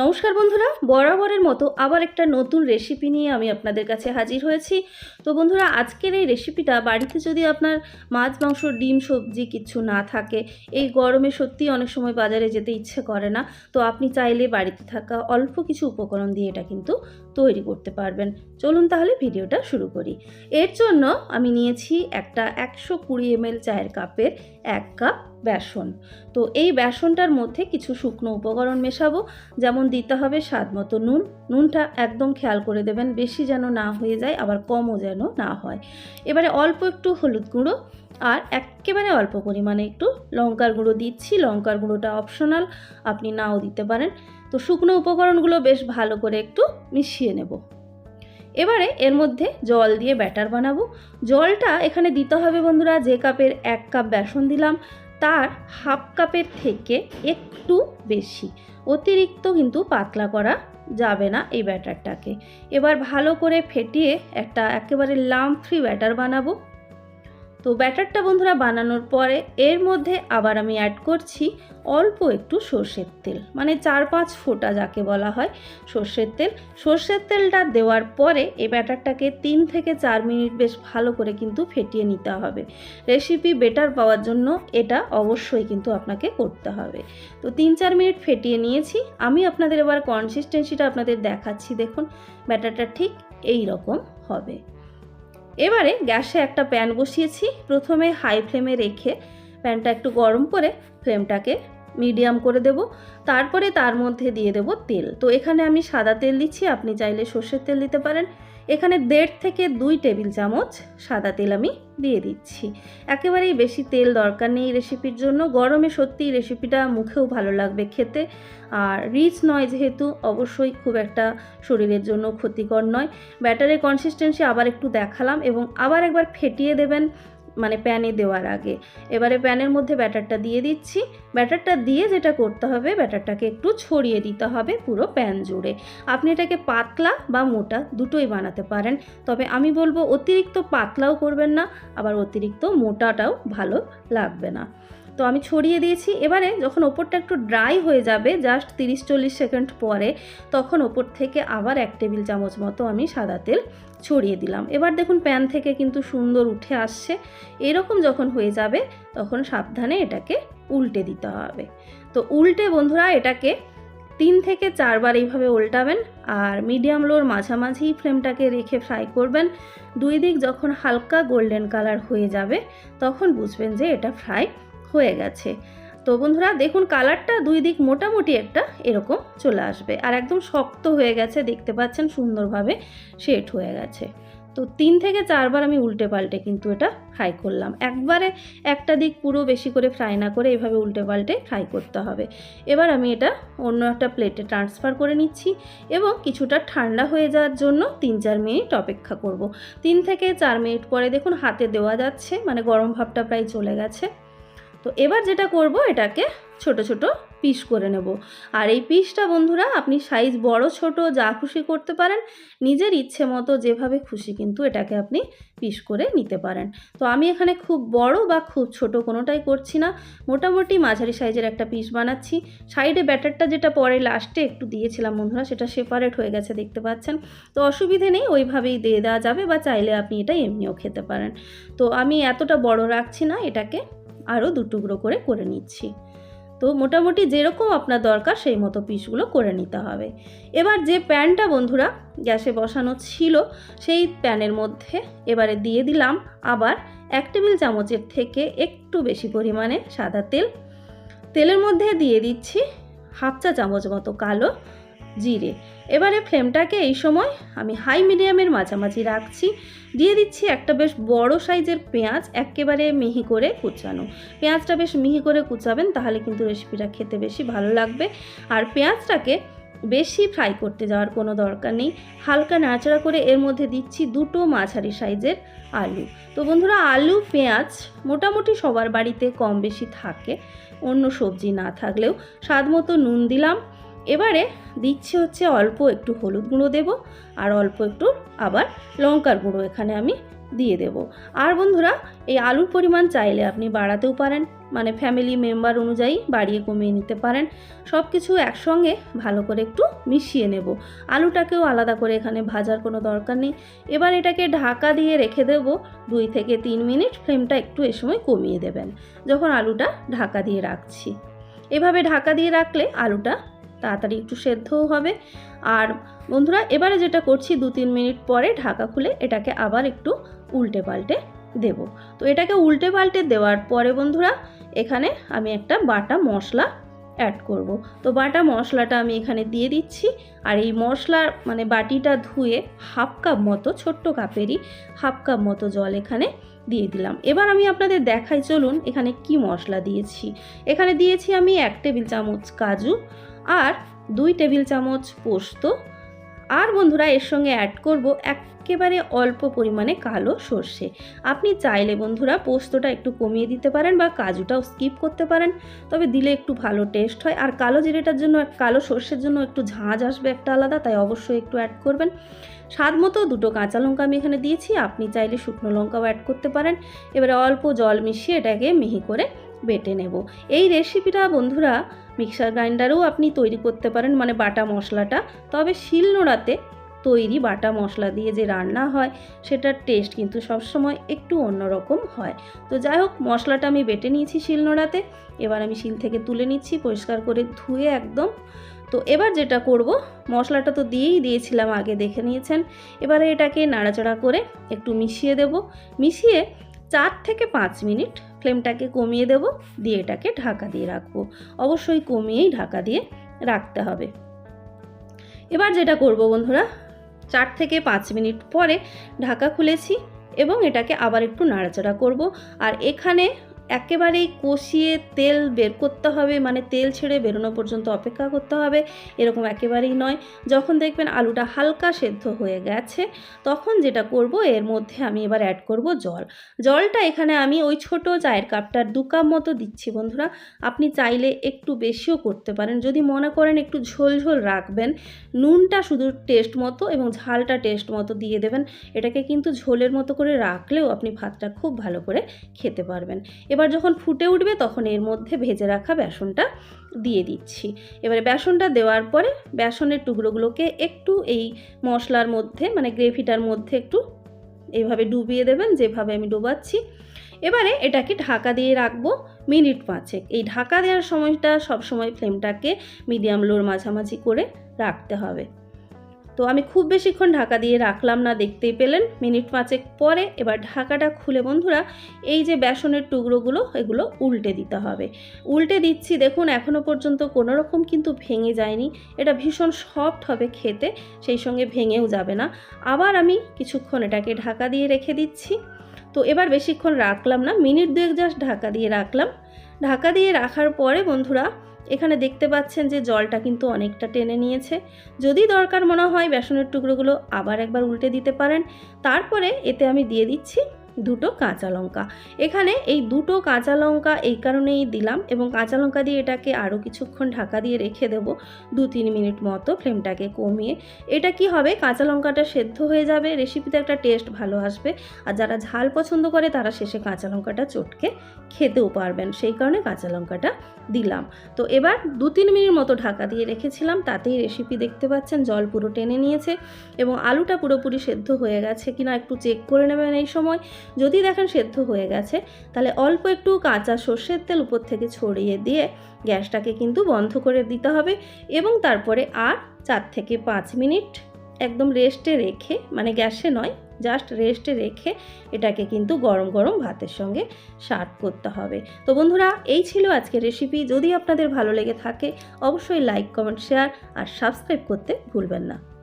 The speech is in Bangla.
নমস্কার বন্ধুরা, বরাবরের মতো আবার একটা নতুন রেসিপি নিয়ে আমি আপনাদের কাছে হাজির হয়েছি। তো বন্ধুরা, আজকের এই রেসিপিটা বাড়িতে যদি আপনার মাছ, মাংস, ডিম, সবজি কিছু না থাকে, এই গরমে সত্যি অনেক সময় বাজারে যেতে ইচ্ছে করে না। তো আপনি চাইলে বাড়িতে থাকা অল্প কিছু উপকরণ দিয়ে এটা কিন্তু তৈরি করতে পারবেন। চলুন তাহলে ভিডিওটা শুরু করি। এর জন্য আমি নিয়েছি একটা একশো কুড়ি এমএল চায়ের কাপের এক কাপ বেসন। তো এই বেসনটার মধ্যে কিছু শুকনো উপকরণ মেশাবো, যেমন দিতে হবে স্বাদ মতো নুন। নুনটা একদম খেয়াল করে দেবেন, বেশি যেন না হয়ে যায়, আবার কমও যেন না হয়। এবারে অল্প একটু হলুদ গুঁড়ো, আর একেবারে অল্প পরিমাণে একটু লঙ্কার গুঁড়ো দিচ্ছি। লঙ্কার গুঁড়োটা অপশনাল, আপনি নাও দিতে পারেন। তো শুকনো উপকরণগুলো বেশ ভালো করে একটু মিশিয়ে নেব। এবারে এর মধ্যে জল দিয়ে ব্যাটার বানাবো। জলটা এখানে দিতে হবে বন্ধুরা, যে কাপের এক কাপ বেসন দিলাম তার হাফ কাপের থেকে একটু বেশি। অতিরিক্ত কিন্তু পাতলা করা যাবে না এই ব্যাটারটাকে। এবার ভালো করে ফেটিয়ে একটা একেবারে লাম ফ্রি ব্যাটার বানাবো। তো ব্যাটারটা বন্ধুরা বানানোর পরে এর মধ্যে আবার আমি অ্যাড করছি অল্প একটু সর্ষের তেল মানে চার পাঁচ ফোঁটা যাকে বলা হয় সর্ষের তেল। সর্ষের তেলটা দেওয়ার পরে এই ব্যাটারটাকে তিন থেকে চার মিনিট বেশ ভালো করে কিন্তু ফেটিয়ে নিতে হবে। রেসিপি বেটার পাওয়ার জন্য এটা অবশ্যই কিন্তু আপনাকে করতে হবে। তো তিন চার মিনিট ফেটিয়ে নিয়েছি। আমি আপনাদের এবার কনসিস্টেন্সিটা আপনাদের দেখাচ্ছি, দেখুন ব্যাটারটা ঠিক এই রকম হবে। এবারে গ্যাসে একটা প্যান বসিয়েছি। প্রথমে হাই ফ্লেমে রেখে প্যানটা একটু গরম করে ফ্লেমটাকে মিডিয়াম করে দেব। তারপরে তার মধ্যে দিয়ে দেব তেল। তো এখানে আমি সাদা তেল দিচ্ছি, আপনি চাইলে সর্ষের তেল দিতে পারেন। এখানে দেড় থেকে দুই টেবিল চামচ সাদা তেল আমি দিয়ে দিচ্ছি। একেবারেই বেশি তেল দরকার নেই রেসিপির জন্য। গরমে সত্যি রেসিপিটা মুখেও ভালো লাগবে খেতে। আর রিচ নয় যেহেতু, অবশ্যই খুব একটা শরীরের জন্য ক্ষতিকর নয়। ব্যাটারের কনসিস্টেন্সি আবার একটু দেখালাম এবং আবার একবার ফেটিয়ে দেবেন। মানে প্যানে দেওয়ার আগে। এবারে প্যানের মধ্যে ব্যাটারটা দিয়ে দিচ্ছি। ব্যাটারটা দিয়ে যেটা করতে হবে, ব্যাটারটাকে একটু ছড়িয়ে দিতে হবে পুরো প্যান জুড়ে। আপনি এটাকে পাতলা বা মোটা দুটোই বানাতে পারেন। তবে আমি বলব অতিরিক্ত পাতলাও করবেন না, আবার অতিরিক্ত মোটাটাও ভালো লাগবে না। তো আমি ছড়িয়ে দিয়েছি। এবারে যখন ওপরটা একটু ড্রাই হয়ে যাবে জাস্ট তিরিশ চল্লিশ সেকেন্ড পরে, তখন ওপর থেকে আবার এক টেবিল চামচ মতো আমি সাদা তেল ছড়িয়ে দিলাম। এবার দেখুন প্যান থেকে কিন্তু সুন্দর উঠে আসছে। এরকম যখন হয়ে যাবে, তখন সাবধানে এটাকে উল্টে দিতে হবে। তো উল্টে বন্ধুরা, এটাকে তিন থেকে চারবার এইভাবে উল্টাবেন আর মিডিয়াম লোর মাঝামাঝি ফ্লেমটাকে রেখে ফ্রাই করবেন। দুই দিক যখন হালকা গোল্ডেন কালার হয়ে যাবে, তখন বুঝবেন যে এটা ফ্রাই হয়ে গেছে। তো বন্ধুরা, দেখুন কালারটা দুই দিক মোটামুটি একটা এরকম চলে আসবে। আর একদম শক্ত হয়ে গেছে, দেখতে পাচ্ছেন সুন্দরভাবে সেট হয়ে গেছে। তো তিন থেকে চারবার আমি উল্টে পাল্টে কিন্তু এটা ফ্রাই করলাম। একবারে একটা দিক পুরো বেশি করে ফ্রাই না করে এভাবে উল্টে পাল্টে ফ্রাই করতে হবে। এবার আমি এটা অন্য একটা প্লেটে ট্রান্সফার করে নিচ্ছি এবং কিছুটা ঠান্ডা হয়ে যাওয়ার জন্য তিন চার মিনিট অপেক্ষা করব। তিন থেকে চার মিনিট পরে দেখুন হাতে দেওয়া যাচ্ছে মানে গরম ভাবটা প্রায় চলে গেছে। তো এবার যেটা করব, এটাকে ছোট ছোট পিস করে নেব। আর এই পিসটা বন্ধুরা, আপনি সাইজ বড়, ছোট, যা খুশি করতে পারেন। নিজের ইচ্ছে মতো যেভাবে খুশি কিন্তু এটাকে আপনি পিস করে নিতে পারেন। তো আমি এখানে খুব বড় বা খুব ছোট কোনোটাই করছি না। মোটামুটি মাঝারি সাইজের একটা পিস বানাচ্ছি। সাইডে ব্যাটারটা যেটা পরে লাস্টে একটু দিয়েছিলাম বন্ধুরা, সেটা সেপারেট হয়ে গেছে, দেখতে পাচ্ছেন। তো অসুবিধে নেই, ওইভাবেই দিয়ে দেওয়া যাবে বা চাইলে আপনি এটা এমনিও খেতে পারেন। তো আমি এতটা বড় রাখছি না, এটাকে আরও টুকরো করে করে নিচ্ছি। তো মোটামুটি যেরকম আপনার দরকার সেই মতো পিসগুলো করে নিতে হবে। এবার যে প্যানটা বন্ধুরা গ্যাসে বসানো ছিল, সেই প্যানের মধ্যে এবারে দিয়ে দিলাম আবার এক টেবিল চামচের থেকে একটু বেশি পরিমাণে সাদা তেল। তেলের মধ্যে দিয়ে দিচ্ছি হাফ চা চামচ মতো কালো জিরে এবারে ফ্লেমটাকে এই সময় আমি হাই মিডিয়ামের মাঝামাঝি রাখছি। দিয়ে দিচ্ছি একটা বেশ বড় সাইজের পেঁয়াজ একেবারে মিহি করে কুচানো। পেঁয়াজটা বেশ মিহি করে কুচাবেন তাহলে কিন্তু রেসিপিটা খেতে বেশি ভালো লাগবে। আর পেঁয়াজটাকে বেশি ফ্রাই করতে যাওয়ার কোনো দরকার নেই। হালকা নাড়াচাড়া করে এর মধ্যে দিচ্ছি দুটো মাঝারি সাইজের আলু। তো বন্ধুরা, আলু, পেঁয়াজ মোটামুটি সবার বাড়িতে কম বেশি থাকে। অন্য সবজি না থাকলেও স্বাদ মতো নুন দিলাম। এবারে দিচ্ছি হচ্ছে অল্প একটু হলুদ গুঁড়ো দেব আর অল্প একটু আবার লঙ্কার গুঁড়ো এখানে আমি দিয়ে দেব। আর বন্ধুরা, এই আলুর পরিমাণ চাইলে আপনি বাড়াতেও পারেন মানে ফ্যামিলি মেম্বার অনুযায়ী বাড়িয়ে কমিয়ে নিতে পারেন। সব কিছু একসঙ্গে ভালো করে একটু মিশিয়ে নেব। আলুটাকেও আলাদা করে এখানে ভাজার কোনো দরকার নেই। এবার এটাকে ঢাকা দিয়ে রেখে দেব, দুই থেকে তিন মিনিট ফ্লেমটা একটু এ সময় কমিয়ে দেবেন, যখন আলুটা ঢাকা দিয়ে রাখছি। এভাবে ঢাকা দিয়ে রাখলে আলুটা তাড়াতাড়ি একটু সেদ্ধও হবে। আর বন্ধুরা, এবারে যেটা করছি, দু তিন মিনিট পরে ঢাকা খুলে এটাকে আবার একটু উল্টে পাল্টে দেব। তো এটাকে উল্টে পাল্টে দেওয়ার পরে বন্ধুরা, এখানে আমি একটা বাটা মশলা অ্যাড করব। তো বাটা মশলাটা আমি এখানে দিয়ে দিচ্ছি। আর এই মশলার মানে বাটিটা ধুয়ে হাফ কাপ মতো, ছোট্ট কাপেরই হাফ কাপ মতো জল এখানে দিয়ে দিলাম। এবার আমি আপনাদের দেখাই, চলুন এখানে কি মশলা দিয়েছি। এখানে দিয়েছি আমি এক টেবিল চামচ কাজু আর দুই টেবিল চামচ পোস্ত। আর বন্ধুরা, এর সঙ্গে অ্যাড করব একেবারে অল্প পরিমাণে কালো সর্ষে। আপনি চাইলে বন্ধুরা, পোস্তটা একটু কমিয়ে দিতে পারেন বা কাজুটাও স্কিপ করতে পারেন। তবে দিলে একটু ভালো টেস্ট হয়। আর কালো জিরেটার জন্য, কালো সর্ষের জন্য একটু ঝাঁঝ আসবে একটা আলাদা, তাই অবশ্যই একটু অ্যাড করবেন। স্বাদ মতো দুটো কাঁচা লঙ্কা আমি এখানে দিয়েছি। আপনি চাইলে শুকনো লঙ্কাও অ্যাড করতে পারেন। এবারে অল্প জল মিশিয়ে এটাকে মিহি করে বেটে নেব। এই রেসিপিটা বন্ধুরা মিক্সার গ্রাইন্ডারেও আপনি তৈরি করতে পারেন মানে বাটা মশলাটা। তবে শিলনোড়াতে তৈরি বাটা মশলা দিয়ে যে রান্না হয়, সেটার টেস্ট কিন্তু সবসময় একটু অন্যরকম হয়। তো যাই হোক, মশলাটা আমি বেটে নিয়েছি শিলনোড়াতে। এবার আমি শিল থেকে তুলে নিচ্ছি, পরিষ্কার করে ধুয়ে একদম। তো এবার যেটা করব, মশলাটা তো দিয়েই দিয়েছিলাম, আগে দেখে নিয়েছেন। এবারে এটাকে নাড়াচাড়া করে একটু মিশিয়ে দেব। মিশিয়ে চার থেকে পাঁচ মিনিট ফ্লেমটাকে কমিয়ে দেব, দিয়ে এটাকে ঢাকা দিয়ে রাখব। অবশ্যই কমিয়েই ঢাকা দিয়ে রাখতে হবে। এবার যেটা করব বন্ধুরা, চার থেকে পাঁচ মিনিট পরে ঢাকা খুলেছি এবং এটাকে আবার একটু নাড়াচাড়া করব। আর এখানে একেবারেই কষিয়ে তেল বের করতে হবে মানে তেল ছেড়ে বেরোনো পর্যন্ত অপেক্ষা করতে হবে, এরকম একেবারেই নয়। যখন দেখবেন আলুটা হালকা সেদ্ধ হয়ে গেছে, তখন যেটা করব, এর মধ্যে আমি এবার অ্যাড করব জল। জলটা এখানে আমি ওই ছোট চায়ের কাপটার দু কাপ মতো দিচ্ছি বন্ধুরা। আপনি চাইলে একটু বেশিও করতে পারেন। যদি মনে করেন একটু ঝোল ঝোল রাখবেন, নুনটা শুধু টেস্ট মতো এবং ঝালটা টেস্ট মতো দিয়ে দেবেন, এটাকে কিন্তু ঝোলের মতো করে রাখলেও আপনি ভাতটা খুব ভালো করে খেতে পারবেন। এবার যখন ফুটে উঠবে তখন এর মধ্যে ভেজে রাখা বেসনটা দিয়ে দিচ্ছি। এবারে বেসনটা দেওয়ার পরে বেসনের টুকরোগুলোকে একটু এই মশলার মধ্যে মানে গ্রেভিটার মধ্যে একটু এইভাবে ডুবিয়ে দেবেন, যেভাবে আমি ডোবাচ্ছি। এবারে এটাকে ঢাকা দিয়ে রাখব মিনিট পাঁচেক। এই ঢাকা দেওয়ার সময়টা সবসময় ফ্লেমটাকে মিডিয়াম লোর মাঝামাঝি করে রাখতে হবে। তো আমি খুব বেশিক্ষণ ঢাকা দিয়ে রাখলাম না, দেখতেই পেলেন। মিনিট পাঁচেক পরে এবার ঢাকাটা খুলে বন্ধুরা, এই যে বেসনের টুকরোগুলো, এগুলো উল্টে দিতে হবে। উল্টে দিচ্ছি, দেখুন এখনও পর্যন্ত কোনো রকম কিন্তু ভেঙে যায়নি। এটা ভীষণ সফট হবে খেতে, সেই সঙ্গে ভেঙেও যাবে না। আবার আমি কিছুক্ষণ এটাকে ঢাকা দিয়ে রেখে দিচ্ছি। তো এবার বেশিক্ষণ রাখলাম না, মিনিট দুয়েক জাস্ট ঢাকা দিয়ে রাখলাম। ঢাকা দিয়ে রাখার পরে বন্ধুরা, এখানে দেখতে পাচ্ছেন যে জলটা কিন্তু অনেকটা টেনে নিয়েছে। যদি দরকার মনে হয় বেসনের টুকরোগুলো আবার একবার উল্টে দিতে পারেন। তারপরে এতে আমি দিয়ে দিচ্ছি দুটো কাঁচা লঙ্কা। এখানে এই দুটো কাঁচা লঙ্কা এই কারণেই দিলাম এবং কাঁচা লঙ্কা দিয়ে এটাকে আরও কিছুক্ষণ ঢাকা দিয়ে রেখে দেব দু তিন মিনিট মতো ফ্লেমটাকে কমিয়ে। এটা কি হবে? কাঁচা লঙ্কাটা সেদ্ধ হয়ে যাবে রেসিপিতে একটা টেস্ট ভালো আসবে। আর যারা ঝাল পছন্দ করে তারা শেষে কাঁচা লঙ্কাটা চটকে খেতেও পারবেন। সেই কারণে কাঁচা লঙ্কাটা দিলাম। তো এবার দু তিন মিনিট মতো ঢাকা দিয়ে রেখেছিলাম, তাতেই রেসিপি দেখতে পাচ্ছেন, জল পুরো টেনে নিয়েছে এবং আলুটা পুরোপুরি সেদ্ধ হয়ে গেছে কিনা একটু চেক করে নেবেন এই সময়। যদি দেখেন সেদ্ধ হয়ে গেছে, তাহলে অল্প একটু কাঁচা সর্ষের তেল উপর থেকে ছড়িয়ে দিয়ে গ্যাসটাকে কিন্তু বন্ধ করে দিতে হবে এবং তারপরে আর চার থেকে পাঁচ মিনিট একদম রেস্টে রেখে মানে গ্যাসে নয় জাস্ট রেস্টে রেখে এটাকে কিন্তু গরম গরম ভাতের সঙ্গে সার্ভ করতে হবে। তো বন্ধুরা, এই ছিল আজকের রেসিপি যদি আপনাদের ভালো লেগে থাকে, অবশ্যই লাইক কমেন্ট শেয়ার আর সাবস্ক্রাইব করতে ভুলবেন না।